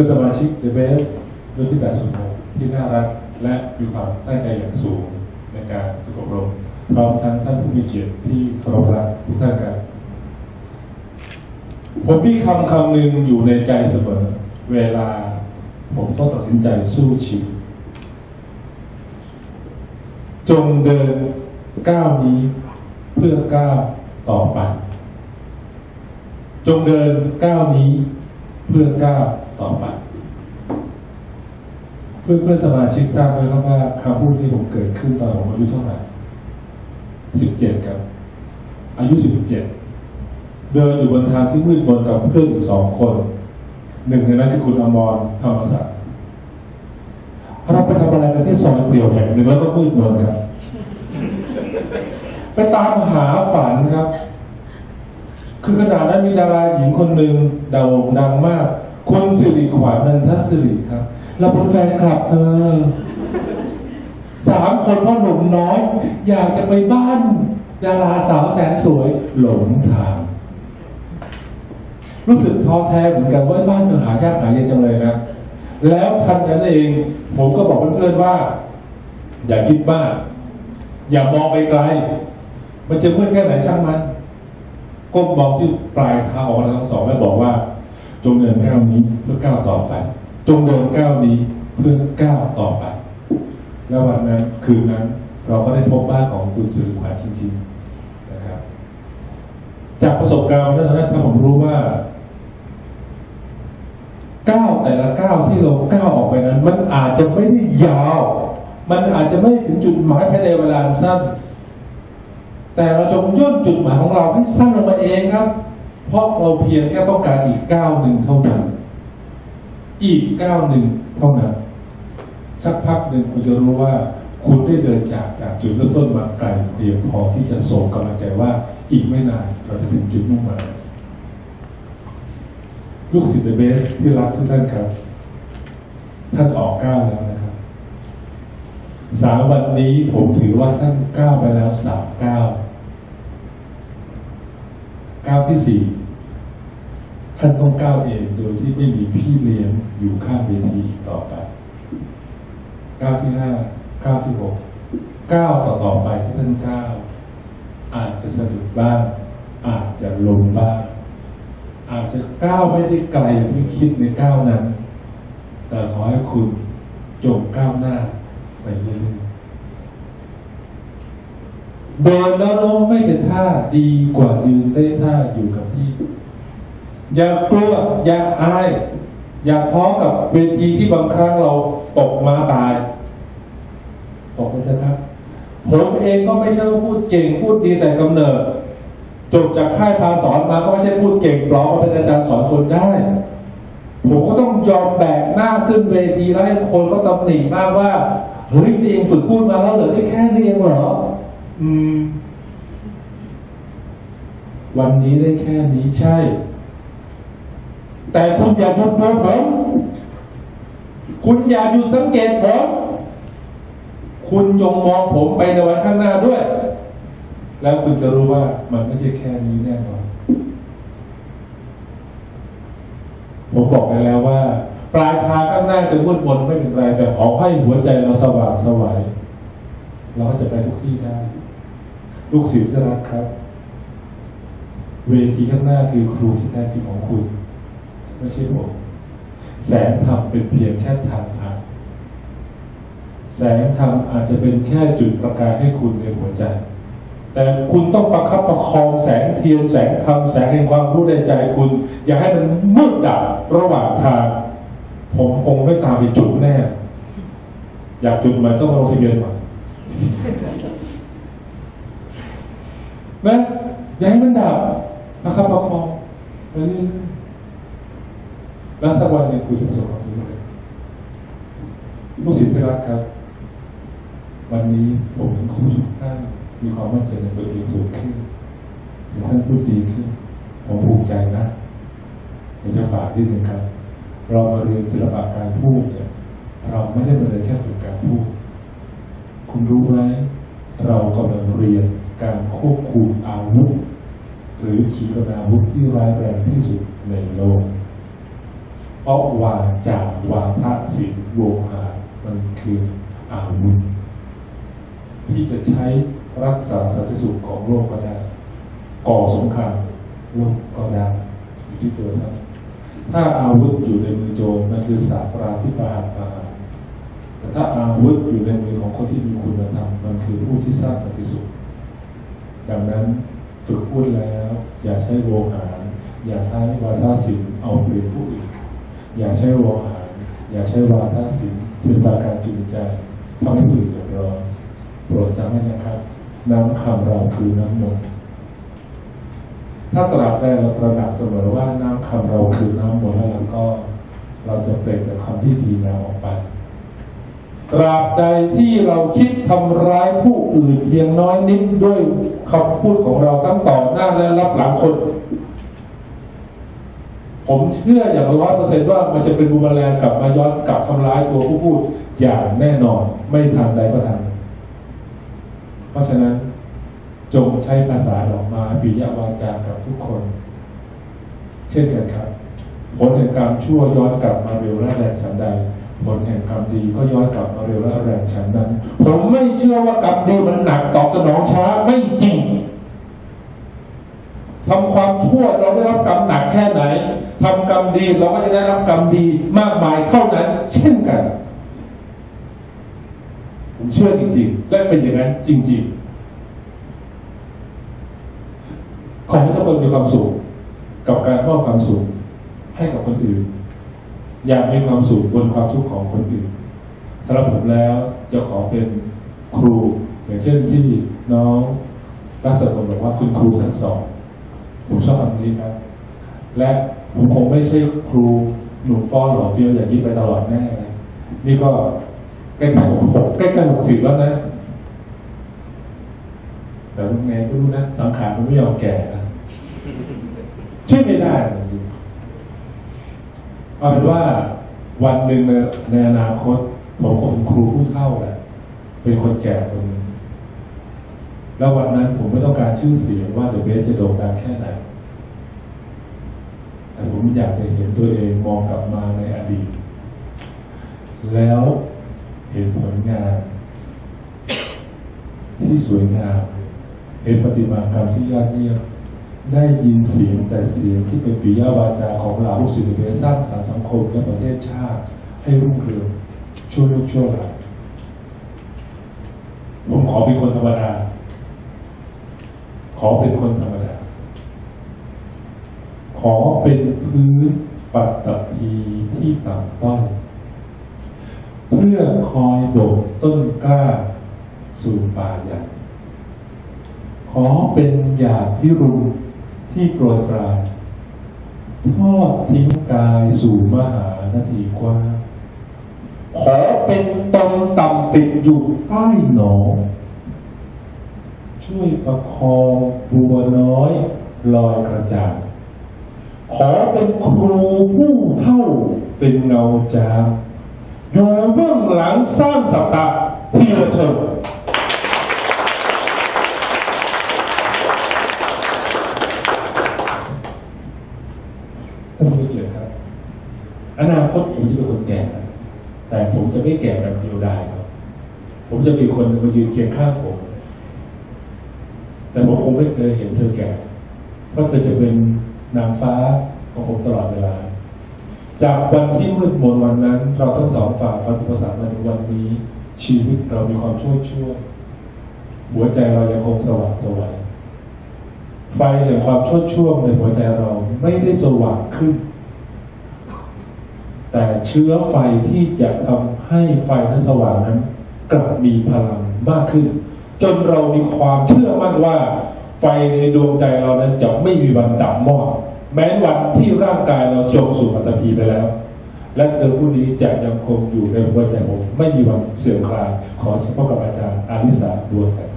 พื่อนสมาชิก The Best รุ่นที่ 806 ที่น่ารักและมีความตั้งใจอย่างสูงในการฝึกอบรมพร้อมทั้งท่านผู้มีเกียรติที่เคารพรักทุกท่านครับผมมีคำคำหนึ่งอยู่ในใจเสมอ เวลาผมต้องตัดสินใจสู้ชีวิตจงเดินก้าวนี้เพื่อก้าวต่อไป จงเดินก้าวนี้เพื่อก้าว ต่อไป เพื่อนเพื่อนสมาชิกทราบไหมครับว่าคำพูดที่ผมเกิดขึ้นตอนผมอายุเท่าไหร่สิบเจ็ดครับ อายุสิบเจ็ดเดินอยู่บนทางที่มืดมนกับเพื่อนอีกสองคน หนึ่งในนั้นคือคุณอมรธรรมศักดิ์เราไปทำอะไรกันที่ซอยเปลี่ยวแห่งหนึ่งแล้วก็มืดมนครับ ไปตามหาฝันครับ คือขณะนั้นมีดาราหญิงคนหนึ่งโด่งดังมาก คุณสิริขวัญนันทสิริครับ เราเป็นแฟนคลับเธอสามคนพ่อหนุ่มน้อย อยากจะไปบ้านดาราสาวแสนสวยหลงทาง รู้สึกท้อแท้เหมือนกันว่าบ้านเธอหายากหายเย็นจังเลยนะ แล้วทันนั้นเอง ผมก็บอกเพื่อนๆว่า อย่าคิดมาก อย่ามองไปไกล มันจะมืดแค่ไหนช่างมันก้มมองที่ปลายเท้าของเราทั้งสองแล้วบอกว่า จงเดินก้าวนี้เพื่อก้าวต่อไป จงเดินก้าวนี้เพื่อก้าวต่อไป แล้ววันนั้นคืนนั้น เราก็ได้พบบ้านของคุณสุริขวัญจริงๆนะครับ จากประสบการณ์นั้นนะถ้าผมรู้ว่าก้าวแต่ละก้าวที่เราก้าวออกไปนั้น มันอาจจะไม่ได้ยาว มันอาจจะไม่ถึงจุดหมายภายในเวลาสั้น แต่เราจงย่นจุดหมายของเราให้สั้นลงมาเองครับ เพราะเราเพียงแค่ต้องการอีกก้าวหนึ่งเท่านั้น อีกก้าวหนึ่งเท่านั้น สักพักหนึ่งคุณจะรู้ว่า คุณได้เดินจากจากจุดเริ่มต้นมาไกลเพียงพอที่จะส่งกำลังใจว่าอีกไม่นานเราจะถึงจุดมุ่งหมายลูกศิษย์เบสที่รักทุกท่านครับ ท่านออกก้าวแล้วนะครับสามวันนี้ผมถือว่าท่านก้าวไปแล้วสามก้าว ก้าวที่สี่ท่านต้องก้าวเองโดยที่ไม่มีพี่เลี้ยงอยู่ข้างเวทีต่อไปก้าวที่ห้าก้าวที่หกก้าวต่อต่อไปที่ท่านก้าวอาจจะสะดุดบ้าง อาจจะล้มบ้าง อาจจะก้าวไม่ได้ไกลอย่างที่คิดในก้าวนั้น แต่ขอให้คุณจงก้าวหน้าไปเรื่อยๆ เดินแล้วล้มไม่เป็นท่าดีกว่ายืนได้ท่าอยู่กับที่ อย่ากลัวอย่าอาย อย่าท้อกับเวทีที่บางครั้งเราตกมาตายตกไปเถอะครับ ผมเองก็ไม่ใช่ว่าพูดเก่งพูดดีแต่กำเนิดจบจากค่ายพาสอนมาก็ไม่ใช่พูดเก่งปลอมมาเป็นอาจารย์สอนคนได้ ผมก็ต้องยอมแบกหน้าขึ้นเวทีแล้วให้คนก็ตำหนิมากว่าเฮ้ยเองฝึกพูดมาแล้วเหรอได้แค่นี้เองเหรอ วันนี้ได้แค่นี้ใช่ แต่คุณอย่าหยุดมองผมคุณอย่าหยุดสังเกตผมคุณยงมองผมไปในวันข้างหน้าด้วย แล้วคุณจะรู้ว่ามันไม่ใช่แค่นี้แน่นอนผมบอกไปแล้วว่า ปลายทางข้างหน้าจะมืดมนไม่เป็นไรแต่ขอให้หัวใจเราสว่างสวัยเราก็จะไปทุกที่ได้ ลูกศิษย์ที่รักครับ เวทีข้างหน้าคือครูที่แท้จริงของคุณ ไม่ใช่ผม แสงธรรมเป็นเพียงแค่ทางผ่านแสงธรรมอาจจะเป็นแค่จุดประกายให้คุณในหัวใจ แต่คุณต้องประคับประคองแสงเทียนแสงธรรมแสงแห่งความรู้ในใจคุณ อย่าให้มันมืดดับระหว่างทาง ผมคงไม่ตามไปจุดแน่ อยากจุดใหม่ต้องลงทะเบียนใหม่ นะอย่าให้มันดับประครับประคองไปเรื่อยๆแล้วสักวันหนึ่งคุณจะประสบความสำเร็จลูกศิษย์ที่รักครับ วันนี้ผมถึงคุณทุกท่านมีความมั่นใจในตัวเองสูงขึ้นเห็นท่านพูดดีขึ้นผมภูมิใจนะอยากจะฝากนิดนึงครับ เรามาเรียนศิลปะการพูดเนี่ยเราไม่ได้มาเรียนแค่ฝึกการพูด คุณรู้ไหมเรากำลังเรียน การควบคุมอาวุธหรือขีปนาวุธที่ร้ายแรงที่สุดในโลก เพราะวาจากวาทศิลโวหามันคืออาวุธที่จะใช้รักษาสันติสุขของโลกก็ได้ก่อสงครามโลกก็ได้อยู่ที่ตัวท่านถ้าอาวุธอยู่ในมือโจรมันคือสาปราที่ประหารประหารแต่ถ้าอาวุธอยู่ในมือของคนที่มีคุณธรรมมันคือผู้ที่สร้างสันติสุข ดังนั้นฝึกพูดแล้ว อย่าใช้โวหาร อย่าใช้วาทศิลป์เอาเปรียบผู้อื่นอย่าใช้โวหาร อย่าใช้วาทศิลป์ศิลปะการจูงใจทำให้ผู้อื่นเดือดร้อนโปรดจำไว้นะครับ น้ำคำเราคือน้ำนมถ้าตราบใดเราตระหนักเสมอว่าน้ำคำเราคือน้ำมนต์แล้วเราก็ เราจะเปล่งแต่คำที่ดีงามออกไป ตราบใดที่เราคิดทำร้ายผู้อื่นเพียงน้อยนิดด้วยคำพูดของเราทั้งต่อหน้าและรับหลังคน ผมเชื่ออย่างร้อยเปอร์เซ็นต์ว่ามันจะเป็นบูมแมลงกลับมาย้อนกลับทำร้ายตัวผู้พูดอย่างแน่นอนไม่ทางใดก็ทางหนึ่งเพราะฉะนั้นจงใช้ภาษาออกมาปิยวาจากับทุกคน เช่นกันครับผลแห่งกรรมชั่วย้อนกลับมาเร็วและแรงฉันใด ผลแห่งกรรมดีก็ย้อนกลับมาเร็วและแรงฉันนั้น ผมไม่เชื่อว่ากรรมดีมันหนักตอบสนองช้าไม่จริงทำความชั่วเราได้รับกรรมหนักแค่ไหนทำกรรมดีเราก็จะได้รับกรรมดีมากมายเท่านั้น เช่นกัน ผมเชื่อจริงๆ และเป็นอย่างนั้นจริง ๆ ขอให้ทุกคนมีความสุข กับการมอบความสุขให้กับคนอื่น อยากมีความสุขบนความทุกข์ของคนอื่นสำหรับผมแล้วจะขอเป็นครู อย่างเช่นที่น้องรัศมีบอกว่าคุณครูทั้งสอง ผมชอบคำนี้ครับ และผมคงไม่ใช่ครูหนุ่มป้อนหล่อเฟี้ยวอย่างนี้ไปตลอดแน่นะนี่ก็ใกล้ๆหกหกใกล้ๆหกสิบแล้วนะ แต่ยังไงก็รู้นะสังขารมันไม่ยอมแก่นะช่วยไม่ได้ เอาเป็นว่าวันหนึ่งในในอนาคตผมคงเป็นครูผู้เท่าแหละเป็นคนแก่คนนึงแล้ววันนั้นผมไม่ต้องการชื่อเสียงว่าเดอะเบสจะโด่งดังแค่ไหนแต่ผมอยากจะเห็นตัวเองมองกลับมาในอดีต แล้วเห็นผลงาน ที่สวยงามเห็นปฏิมากรรมที่ยอดเยี่ยม ได้ยินเสียงแต่เสียงที่เป็นปิยวาจาของเหล่าลูกศิษย์เบสสร้างสารสังคมและประเทศชาติ ให้รุ่งเรืองช่วยลูกช่วยหลานผมขอเป็นคนธรรมดา ขอเป็นคนธรรมดา ขอเป็นพื้นปัตตภีที่ต่ำต้อยเพื่อคอยโดดต้นกล้าสู่ป่าใหญ่ขอเป็นหยาดพิรุณ ที่โปรยปลายทอดทิ้งกายสู่มหานาทีกว้างขอเป็นตนต่ำติดอยู่ใต้หนองช่วยประคองบัวน้อยลอยกระจ่างขอเป็นครูผู้เท่าเป็นเงาจามอยู่เบื้องหลังสร้างสัตตะที่ระเชิญท่านผู้เกียรติครับ อนา คตผมจะเป็นคนแก่ แต่ผมจะไม่แก่แบบเดียวดายครับ ผมจะมีคนมายืนเคียงข้างผม แต่ผมคงไม่เคยเห็นเธอแก่ เพราะเธอจะเป็นนางฟ้าของผมตลอดเวลา จากวันที่มืดมนวันนั้น เราทั้งสองฝ่าฟันอุปสรรคมาถึงวันนี้ ชีวิตเรามีความช่วยช่วยหัวใจเรายังคงสว่างสวยไฟแห่งความช่วยช่วงในหัวใจเราไม่ได้สว่างขึ้น แต่เชื้อไฟที่จะทำให้ไฟนั้นสว่างนั้น กลับมีพลังมากขึ้น จนเรามีความเชื่อมั่นว่า ไฟในดวงใจเรานั้นจะไม่มีวันดับมอดแม้วันที่ร่างกายเราจมสู่ปัตตภีไปแล้ว และเธอผู้นี้จะยังคงอยู่ในหัวใจผมไม่มีวันเสื่อมคลายขอเฉพาะกับอาจารย์อาริสาบัวแสง